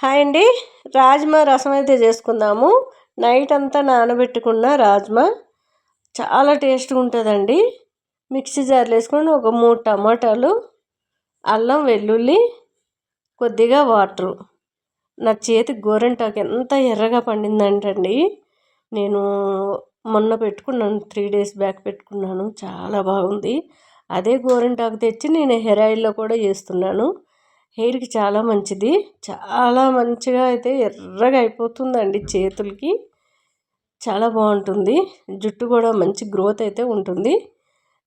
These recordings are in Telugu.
హాయ్ అండి. రాజ్మా రసం అయితే చేసుకుందాము. నైట్ అంతా నానబెట్టుకున్న రాజ్మా. చాలా టేస్ట్గా ఉంటుందండి. మిక్సీ జార్లు వేసుకొని ఒక మూడు టమాటాలు అల్లం వెల్లుల్లి కొద్దిగా వాటరు. నా చేతి గోరెంటాకు ఎంత ఎర్రగా పండిందంటండి. నేను మొన్న పెట్టుకున్నాను త్రీ డేస్ బ్యాక్ పెట్టుకున్నాను. చాలా బాగుంది. అదే గోరంటాకు తెచ్చి నేను హెయిర్ ఆయిల్లో కూడా చేస్తున్నాను హెయిర్కి చాలా మంచిది. చాలా మంచిగా అయితే ఎర్రగా అయిపోతుందండి చేతులకి. చాలా బాగుంటుంది. జుట్టు కూడా మంచి గ్రోత్ అయితే ఉంటుంది.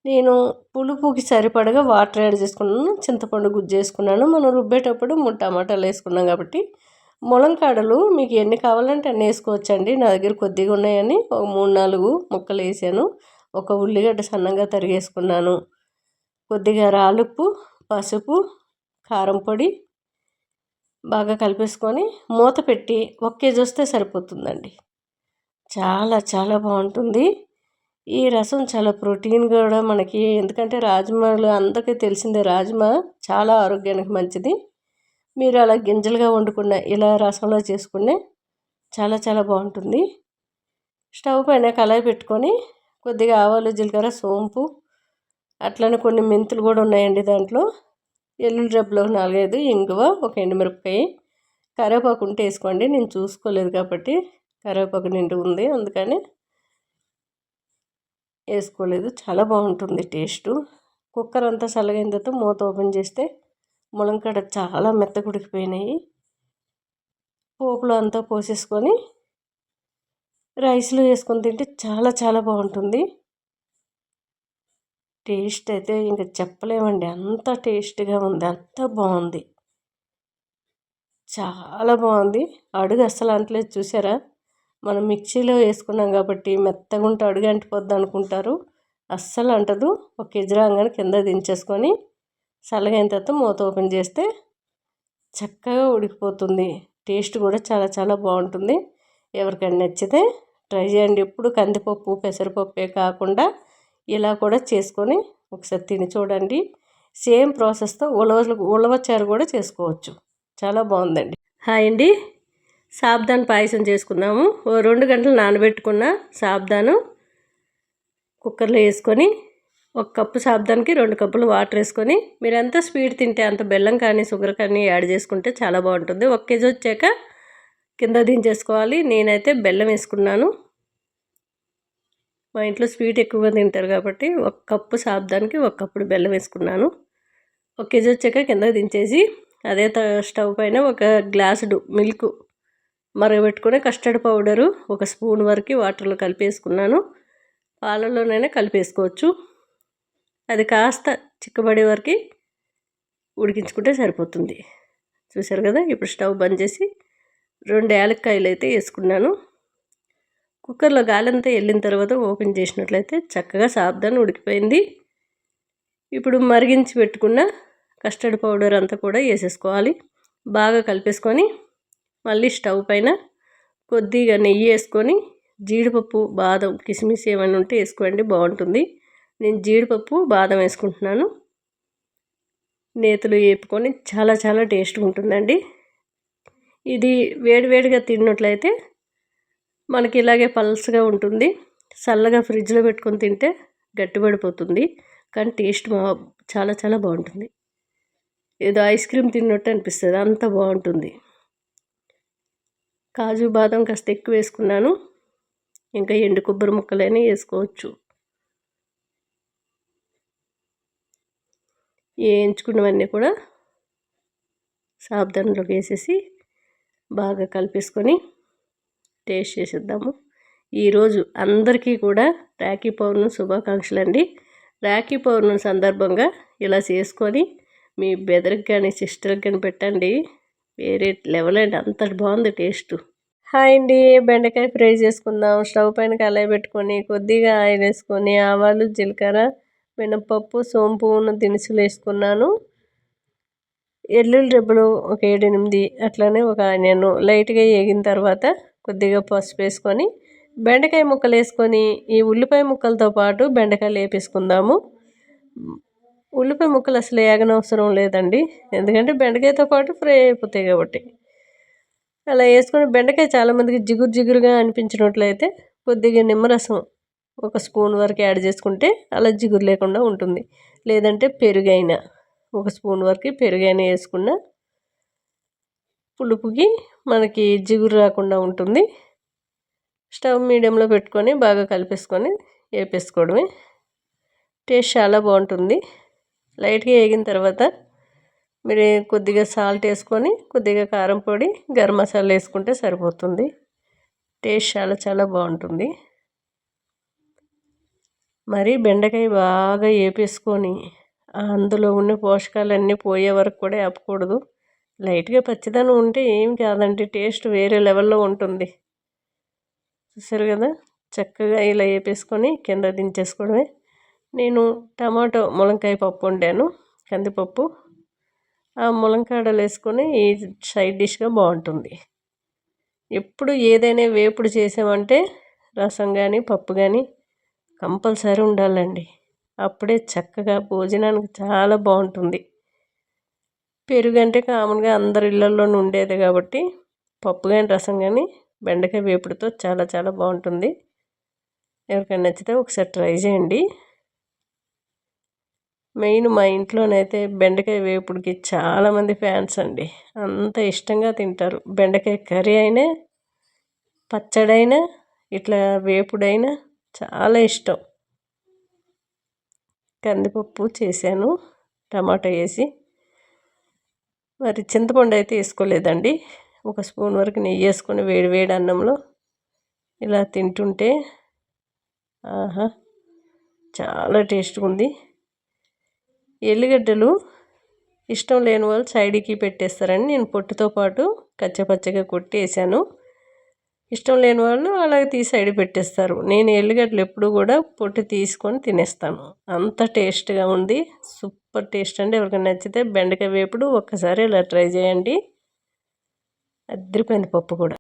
నేను పులుపుకి సరిపడగా వాటర్ యాడ్ చేసుకున్నాను. చింతపండు గుజ్జు వేసుకున్నాను మనం రుబ్బేటప్పుడు మూడు టమాటాలు వేసుకున్నాం కాబట్టి. ములంకాడలు మీకు ఎన్ని కావాలంటే అన్ని వేసుకోవచ్చండి. నా దగ్గర కొద్దిగా ఉన్నాయని ఒక మూడు నాలుగు ముక్కలు వేసాను. ఒక ఉల్లిగడ్డ సన్నంగా తరిగేసుకున్నాను. కొద్దిగా రాలుప్పు పసుపు కారం పొడి బాగా కలిపేసుకొని మూత పెట్టి ఒక కేజీ వస్తే సరిపోతుందండి. చాలా చాలా బాగుంటుంది. ఈ రసం చాలా ప్రోటీన్ కూడా మనకి. ఎందుకంటే రాజ్మాలు అందరికీ తెలిసిందే రాజ్మా చాలా ఆరోగ్యానికి మంచిది. మీరు అలా గింజలుగా వండుకున్న ఇలా రసంలో చేసుకునే చాలా చాలా బాగుంటుంది. స్టవ్ పైన కళాయి పెట్టుకొని కొద్దిగా ఆవాలు జీలకర్ర సోంపు అట్లనే కొన్ని మెంతులు కూడా ఉన్నాయండి దాంట్లో. ఎల్లుండి రెబ్బలు నాలుగైదు ఇంగువ ఒక ఎండుమిరపకాయ. కరివేపాకు ఉంటే వేసుకోండి నేను చూసుకోలేదు కాబట్టి కరివేపాకు నిండు ఉంది అందుకని వేసుకోలేదు. చాలా బాగుంటుంది టేస్టు. కుక్కర్ అంతా చల్లగైన తర్వాత మూత ఓపెన్ చేస్తే ములంకాడ చాలా మెత్తగుడికిపోయినాయి పోపులో అంతా పోసేసుకొని రైస్లో వేసుకొని తింటే చాలా చాలా బాగుంటుంది. టేస్ట్ అయితే ఇంకా చెప్పలేమండి. అంత టేస్ట్గా ఉంది. అంత బాగుంది చాలా బాగుంది అడుగు అస్సలు అంటలేదు చూసారా? మనం మిక్సీలో వేసుకున్నాం కాబట్టి మెత్తగా ఉంటే అడుగు అంటిపోద్ది అనుకుంటారు. అస్సలు అంటదు. ఒక కేజీ రాగానే కింద దించేసుకొని చల్లగైన తర్వాత మూత ఓపెన్ చేస్తే చక్కగా ఉడికిపోతుంది. టేస్ట్ కూడా చాలా చాలా బాగుంటుంది ఎవరికైనా నచ్చితే ట్రై చేయండి. ఎప్పుడు కందిపప్పు పెసరపప్పే కాకుండా ఇలా కూడా చేసుకొని ఒకసారి తిని చూడండి. సేమ్ ప్రాసెస్తో ఉలవ ఉలవచారు కూడా చేసుకోవచ్చు. చాలా బాగుందండి. హాయ్ అండి. సాబ్దాన్ పాయసం చేసుకుందాము. ఓ రెండు గంటలు నానబెట్టుకున్న సాబ్దాను కుక్కర్లో వేసుకొని ఒక కప్పు సాబ్దానికి రెండు కప్పులు వాటర్ వేసుకొని మీరు ఎంత స్వీట్ తింటే అంత బెల్లం కానీ షుగర్ కానీ యాడ్ చేసుకుంటే చాలా బాగుంటుంది. ఒక కేజీ వచ్చాక కింద దించేసుకోవాలి. నేనైతే బెల్లం వేసుకున్నాను. మా ఇంట్లో స్వీట్ ఎక్కువగా తింటారు కాబట్టి ఒక కప్పు సాబ్దానికి ఒక కప్పుడు బెల్లం వేసుకున్నాను. ఒక కేజీ వచ్చాక కింద దించేసి అదే స్టవ్ పైన ఒక గ్లాసుడు మిల్క్ మరగబెట్టుకుని కస్టర్డ్ పౌడరు ఒక స్పూన్ వరకు వాటర్లో కలిపేసుకున్నాను పాలలోనైనా కలిపేసుకోవచ్చు అది కాస్త చిక్కబడే వరకు ఉడికించుకుంటే సరిపోతుంది. చూసారు కదా? ఇప్పుడు స్టవ్ బంద్ చేసి రెండు యాలక్కాయలు అయితే వేసుకున్నాను. కుక్కర్లో గాలంతా వెళ్ళిన తర్వాత ఓపెన్ చేసినట్లయితే చక్కగా సాబ్దాన్ ఉడికిపోయింది. ఇప్పుడు మరిగించి పెట్టుకున్న కస్టర్డ్ పౌడర్ అంతా కూడా వేసేసుకోవాలి. బాగా కలిపేసుకొని మళ్ళీ స్టవ్ పైన కొద్దిగా నెయ్యి వేసుకొని జీడిపప్పు బాదం కిస్మిస్ ఏమైనా ఉంటే వేసుకోండి బాగుంటుంది. నేను జీడిపప్పు బాదం వేసుకుంటున్నాను. నేతలు వేపుకొని చాలా చాలా టేస్ట్గా ఉంటుందండి. ఇది వేడివేడిగా తిన్నట్లయితే మనకి ఇలాగే పల్స్గా ఉంటుంది. చల్లగా ఫ్రిడ్జ్లో పెట్టుకొని తింటే గట్టిపడిపోతుంది. కానీ టేస్ట్ చాలా చాలా బాగుంటుంది. ఏదో ఐస్ క్రీమ్ తిన్నట్టు అనిపిస్తుంది. అంత బాగుంటుంది. కాజు బాదం కాస్త ఎక్కువ వేసుకున్నాను. ఇంకా ఎండు కొబ్బరి ముక్కలైనా వేసుకోవచ్చు. వేయించుకున్నవన్నీ కూడా సాబ్దానంలోకి వేసేసి బాగా కలిపేసుకొని టేస్ట్ చేసేద్దాము. ఈరోజు అందరికీ కూడా రాఖీ పౌర్ణమి శుభాకాంక్షలు అండి రాఖీ పౌర్ణమి సందర్భంగా ఇలా చేసుకొని మీ బెదర్కి కానీ సిస్టర్కి కానీ పెట్టండి. వేరే లెవెల్ అండి అంత బాగుంది టేస్ట్. హాయ్ అండి బెండకాయ ఫ్రై చేసుకుందాం. స్టవ్ పైన కళాయి పెట్టుకొని కొద్దిగా ఆయిల్ వేసుకొని ఆవాలు జీలకర్ర మినపప్పు సోంపు ఉన్న దినుసులు వేసుకున్నాను. ఎల్లుల్లి రెబ్బలు ఒక ఏడు ఎనిమిది ఒక నేను లైట్గా వేగిన తర్వాత కొద్దిగా పసుపు వేసుకొని బెండకాయ ముక్కలు వేసుకొని ఈ ఉల్లిపాయ ముక్కలతో పాటు బెండకాయలు వేపేసుకుందాము. ఉల్లిపాయ ముక్కలు అసలు వేగనవసరం లేదండి. ఎందుకంటే బెండకాయతో పాటు ఫ్రై అయిపోతాయి కాబట్టి. అలా వేసుకొని బెండకాయ చాలామందికి జిగురు జిగురుగా అనిపించినట్లయితే కొద్దిగా నిమ్మరసం ఒక స్పూన్ వరకు యాడ్ చేసుకుంటే అలా జిగురు లేకుండా ఉంటుంది. లేదంటే పెరుగైనా ఒక స్పూన్ వరకు పెరుగైనా వేసుకున్న పులుపుకి మనకి జిగురు రాకుండా ఉంటుంది. స్టవ్ మీడియంలో పెట్టుకొని బాగా కలిపేసుకొని వేపేసుకోవడమే టేస్ట్ చాలా బాగుంటుంది. లైట్గా వేగిన తర్వాత మీరు కొద్దిగా సాల్ట్ వేసుకొని కొద్దిగా కారం పొడి గరం మసాలా వేసుకుంటే సరిపోతుంది. టేస్ట్ చాలా చాలా బాగుంటుంది. మరి బెండకాయ బాగా వేపేసుకొని అందులో ఉన్న పోషకాలన్నీ పోయే వరకు కూడా ఆపకూడదు లైట్గా పచ్చిదనం ఉంటే ఏం కాదండి టేస్ట్ వేరే లెవెల్లో ఉంటుంది. చూసారు కదా చక్కగా ఇలా వేపేసుకొని కింద దించేసుకోవడమే. నేను టమాటో ములంకాయ పప్పు వండాను కందిపప్పు. ఆ ములంకాడలు వేసుకొని ఈ సైడ్ డిష్గా బాగుంటుంది. ఎప్పుడు ఏదైనా వేపుడు చేసామంటే రసం కానీ పప్పు కానీ కంపల్సరీ ఉండాలండి. అప్పుడే చక్కగా భోజనానికి చాలా బాగుంటుంది. పెరుగు అంటే కామన్గా అందరి ఇళ్ళల్లోనూ ఉండేది కాబట్టి పప్పు కానీ రసం కానీ బెండకాయ వేపుడుతో చాలా చాలా బాగుంటుంది. ఎవరికైనా నచ్చితే ఒకసారి ట్రై చేయండి. మెయిన్ మా ఇంట్లోనైతే బెండకాయ వేపుడికి చాలామంది ఫ్యాన్స్ అండి. అంత ఇష్టంగా తింటారు. బెండకాయ కర్రీ అయినా పచ్చడైనా ఇట్లా వేపుడైనా చాలా ఇష్టం. కందిపప్పు చేశాను టమాటా వేసి. మరి చింతపండు అయితే వేసుకోలేదండి. ఒక స్పూన్ వరకు నెయ్యి వేసుకొని వేడి వేడి అన్నంలో ఇలా తింటుంటే ఆహా చాలా టేస్ట్గా ఉంది. ఎల్లిగడ్డలు ఇష్టం లేని వాళ్ళు సైడ్కి పెట్టేస్తారని నేను పొట్టుతో పాటు కచ్చపచ్చగా కొట్టేసాను ఇష్టం లేని వాళ్ళు అలాగే తీసి సైడ్ పెట్టేస్తారు. నేను ఎల్లిగడ్డలు ఎప్పుడు కూడా పొట్టు తీసుకొని తినేస్తాను. అంత టేస్ట్గా ఉంది. సూపర్ టేస్ట్ అండి. ఎవరికైనా నచ్చితే బెండకాయ వేపుడు ఒక్కసారి ఇలా ట్రై చేయండి. అద్దరిపోయింది పప్పు కూడా.